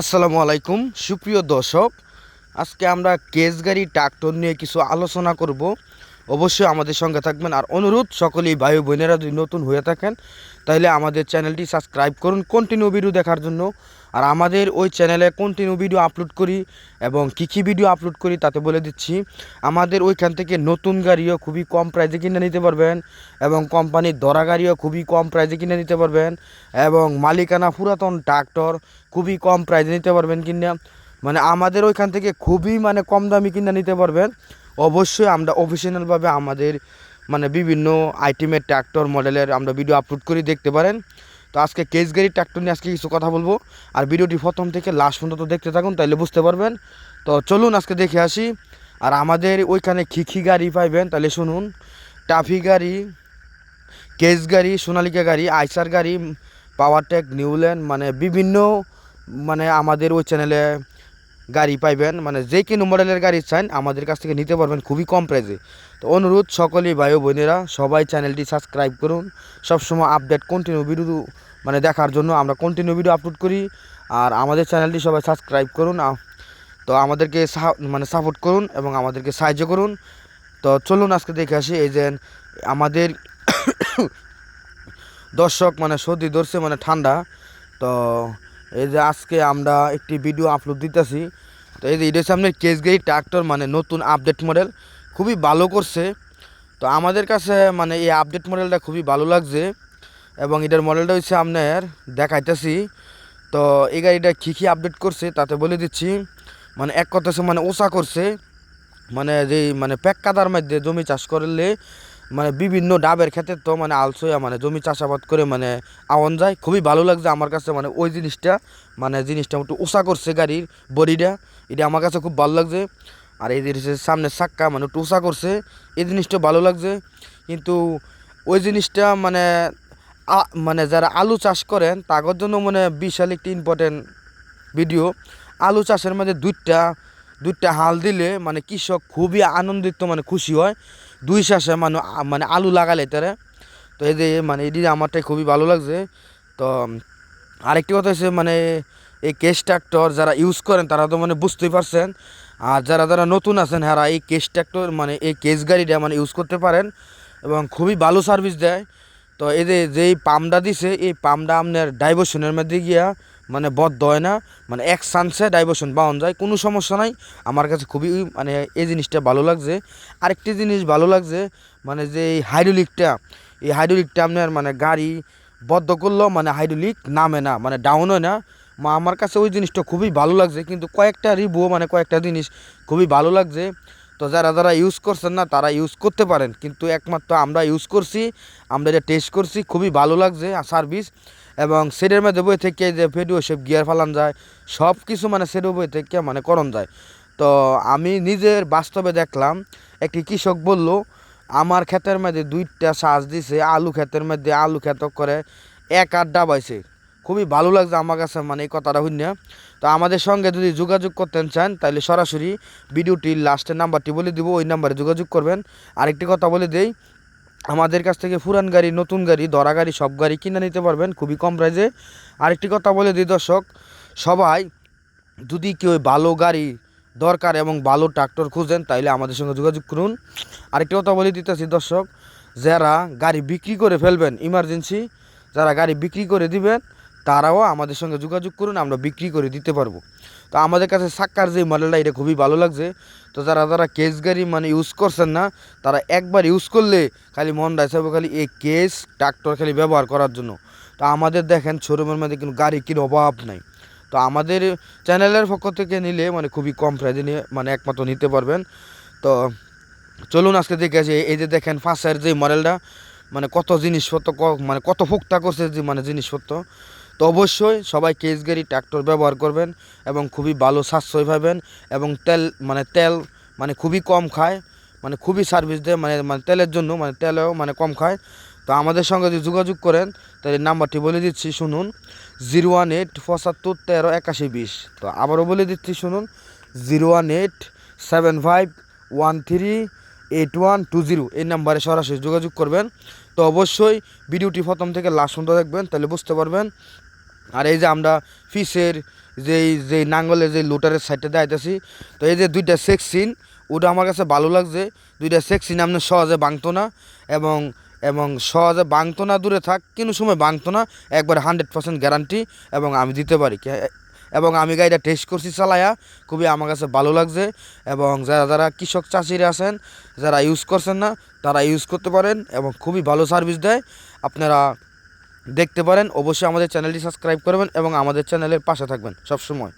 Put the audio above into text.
আসসালামু আলাইকুম সুপ্রিয় দর্শক। আজকে আমরা কেস গাড়ি ট্রাক্টর নিয়ে কিছু আলোচনা করব। অবশ্যই আমাদের সঙ্গে থাকবেন। আর অনুরোধ, সকলেই ভাই বোনেরা যদি নতুন হয়ে থাকেন, তাহলে আমাদের চ্যানেলটি সাবস্ক্রাইব করুন কন্টিনিউ ভিডিও দেখার জন্য। আর আমাদের ওই চ্যানেলে কন্টিনিউ ভিডিও আপলোড করি এবং কী কী ভিডিও আপলোড করি তাতে বলে দিচ্ছি। আমাদের ওইখান থেকে নতুন গাড়িও খুবই কম প্রাইসে কিনে নিতে পারবেন এবং কোম্পানির দরা গাড়িও খুবই কম প্রাইসে কিনে নিতে পারবেন এবং মালিকানা পুরাতন ট্রাক্টর খুবই কম প্রাইসে নিতে পারবেন কিনে। মানে আমাদের ওইখান থেকে খুবই মানে কম দামি কিনে নিতে পারবেন। অবশ্যই আমরা অফিসিয়ালভাবে আমাদের মানে বিভিন্ন আইটেমের ট্র্যাক্টর মডেলের আমরা ভিডিও আপলোড করি দেখতে পারেন। তো আজকে কেস গাড়ি ট্র্যাক্টর নিয়ে আজকে কিছু কথা বলব। আর ভিডিওটি প্রথম থেকে লাস্ট পর্যন্ত দেখতে থাকুন তাহলে বুঝতে পারবেন। তো চলুন আজকে দেখে আসি। আর আমাদের ওইখানে খিখি গাড়ি পাইবেন তাহলে শুনুন। টাফি গাড়ি কেস গাড়ি, সোনালিকা গাড়ি, আইসার গাড়ি পাওয়ারটেক নিউল্যান্ড মানে বিভিন্ন মানে আমাদের ওই চ্যানেলে গাড়ি পাইবেন মানে যে কোনো মডেলের গাড়ি চান, আমাদের কাছ থেকে নিতে পারবেন খুবই কম প্রাইসে তো অনুরোধ সকলেই ভাই বোনেরা, সবাই চ্যানেলটি সাবস্ক্রাইব করুন। সবসময় আপডেট কন্টিনিউ ভিডিও মানে দেখার জন্য আমরা কন্টিনিউ ভিডিও আপলোড করি। আর আমাদের চ্যানেলটি সবাই সাবস্ক্রাইব করুন তো আমাদেরকে মানে সাপোর্ট করুন এবং আমাদেরকে সাহায্য করুন। তো চলুন আজকে দেখে আসি, এই যে আমাদের দর্শক মানে সর্দি ধরছে মানে ঠান্ডা। তো এই যে আজকে আমরা একটি ভিডিও আপলোড দিতেছি। তো এই যে এটার সামনে কেসগাড়ি ট্রাক্টর মানে নতুন আপডেট মডেল খুবই ভালো করছে। তো আমাদের কাছে মানে এই আপডেট মডেলটা খুবই ভালো লাগছে এবং এটার মডেলটা হচ্ছে আপনার, দেখাইতেছি। তো এই গাড়িটা কী কী আপডেট করছে তাতে বলে দিচ্ছি। মানে এক কথা হচ্ছে মানে ওষা করছে। মানে যে মানে প্যাক কাদার মধ্যে জমি চাষ করলে মানে বিভিন্ন ডাবের ক্ষেত্রে তো মানে আলসোয়া মানে জমি চাষাবাদ করে মানে আওয়ান যায়। খুবই ভালো লাগছে আমার কাছে মানে ওই জিনিসটা মানে জিনিসটা একটু ওষা করছে গাড়ির বডিটা, এটা আমার কাছে খুব ভালো লাগছে। আর এই জিনিসের সামনে সাক্কা মানে একটু ওষা করছে, এই জিনিসটা ভালো লাগছে। কিন্তু ওই জিনিসটা মানে মানে যারা আলু চাষ করেন, তাদের জন্য মানে বিশাল একটি ইম্পর্টেন্ট ভিডিও আলু চাষের মধ্যে দুইটা দুইটা হাল দিলে মানে কৃষক খুবই আনন্দিত মানে খুশি হয়। দুই চাষে মানে মানে আলু লাগালে তারা। তো এই মানে এটি আমারটাই খুবই ভালো লাগছে। তো, আরেকটি কথা হচ্ছে মানে এই কেস ট্র্যাক্টর যারা ইউজ করেন, তারা তো মানে বুঝতেই পারছেন। আর যারা যারা নতুন আছেন হ্যাঁ এই কেস ট্র্যাক্টর মানে এই কেস গাড়িটা মানে ইউজ করতে পারেন এবং খুবই ভালো সার্ভিস দেয়। তো এই যেই পামটা দিছে, এই পামটা আপনার ডাইভার্সনের মধ্যে গিয়া মানে বদ্ধ হয় না। মানে এক চান্সে ডাইভার্সন পাওয়া যায়, কোনো সমস্যা নাই। আমার কাছে খুবই মানে এই জিনিসটা ভালো লাগছে। আরেকটি জিনিস ভালো লাগছে মানে যে এই হাইড্রোলিকটা এই হাইড্রোলিকটা আপনার মানে গাড়ি বদ্ধ করলেও মানে হাইড্রোলিক নামে না মানে ডাউন হয় না। মা, আমার কাছে ওই জিনিসটা খুবই ভালো লাগছে, কিন্তু কয়েকটা রিভিউ মানে কয়েকটা জিনিস খুবই ভালো লাগছে। তো যারা যারা ইউজ করছেন না, তারা ইউজ করতে পারেন। কিন্তু একমাত্র আমরা ইউজ করছি, আমরা এটা টেস্ট করছি, খুবই ভালো লাগছে সার্ভিস এবং সেটের মধ্যে বই থেকে যে ভিডিও সব গিয়ার ফালান যায় সব কিছু মানে সেটের বই থেকে মানে করণ যায়। তো আমি নিজের বাস্তবে দেখলাম, একটি কৃষক বলল, আমার ক্ষেতের মধ্যে দুইটা সাজ দিছে, আলু ক্ষেতের মধ্যে আলু ক্ষেত করে এক আট ডাবাইছে খুবই ভালো লাগছে আমার কাছে মানে এই কথাটা শুনে তো আমাদের সঙ্গে যদি যোগাযোগ করতে চান তাহলে সরাসরি ভিডিওটির লাস্টের নাম্বারটি বলে দিব, ওই নাম্বারে যোগাযোগ করবেন। আরেকটি কথা বলে দেই আমাদের কাছ থেকে পুরান গাড়ি, নতুন গাড়ি দরা গাড়ি, সব গাড়ি কিনে নিতে পারবেন খুবই কম প্রাইজে আরেকটি কথা বলে দিই দর্শক, সবাই যদি কেউ ভালো গাড়ি দরকার এবং ভালো ট্রাক্টর খুঁজেন, তাইলে আমাদের সঙ্গে যোগাযোগ করুন। আরেকটি কথা বলে দিতেছি দর্শক, যারা গাড়ি বিক্রি করে ফেলবেন ইমার্জেন্সি যারা গাড়ি বিক্রি করে দিবেন তারাও আমাদের সঙ্গে যোগাযোগ করুন, আমরা বিক্রি করে দিতে পারব। তো আমাদের কাছে সাক্কার যে মডেলটা এটা খুবই ভালো লাগছে। তো যারা যারা কেস গাড়ি মানে ইউজ করছেন না, তারা একবার ইউজ করলে খালি মন রাখবে খালি এই কেস ট্রাক্টর খালি ব্যবহার করার জন্য। তো আমাদের দেখেন শোরুমের মধ্যে কিন্তু গাড়ি কিনে অভাব নাই। তো আমাদের চ্যানেলের পক্ষ থেকে নিলে মানে খুবই কম প্রাইজে নিয়ে মানে একমাত্র নিতে পারবেন। তো চলুন আজকে দেখে আসি, এই যে দেখেন ফাঁসের যে মডেলটা মানে কত জিনিসপত্র মানে কত ফুক্তা করছে যে মানে জিনিসপত্র। তো অবশ্যই সবাই কেস গাড়ি ট্রাক্টর ব্যবহার করবেন এবং খুবই ভালো সাশ্রয় পাবেন এবং তেল মানে তেল মানে খুবই কম খায় মানে খুবই সার্ভিস দেয় মানে মানে তেলের জন্য মানে তেলেও মানে কম খায়। তো আমাদের সঙ্গে যদি যোগাযোগ করেন, তাহলে নাম্বারটি বলে দিচ্ছি, শুনুন জিরো ওয়ান এইট পঁচাত্তর তেরো একাশি বিশ তো আবারও বলে দিচ্ছি, শুনুন zero one eight seven five one three eight one two zero এই নাম্বারে সরাসরি যোগাযোগ করবেন। তো অবশ্যই ভিডিওটি প্রথম থেকে লাস্ট পর্যন্ত দেখবেন, তাহলে বুঝতে পারবেন আর এই যে আমরা ফিসের যেই যে নাঙ্গলের যে লোটারের সাইডটা দেখাইতেছি তো এই যে দুইটা সেকশিন ওটা আমার কাছে ভালো লাগছে। দুইটা সেকশিন আপনার সহজে ভাঙতো না এবং এবং সহজে ভাঙতো না, দূরে থাক, কোনো সময় ভাঙতো না, একবার হান্ড্রেড পার্সেন্ট গ্যারান্টি এবং আমি দিতে পারি। এবং আমি গাড়িটা টেস্ট করছি চালায়া, খুবই আমার কাছে ভালো লাগছে এবং যারা যারা কৃষক চাষিরা আছেন, যারা ইউজ করছেন না, তারা ইউজ করতে পারেন এবং খুবই ভালো সার্ভিস দেয়। আপনারা দেখতে পারেন। অবশ্যই আমাদের চ্যানেলটি সাবস্ক্রাইব করবেন এবং আমাদের চ্যানেলের পাশে থাকবেন সবসময়।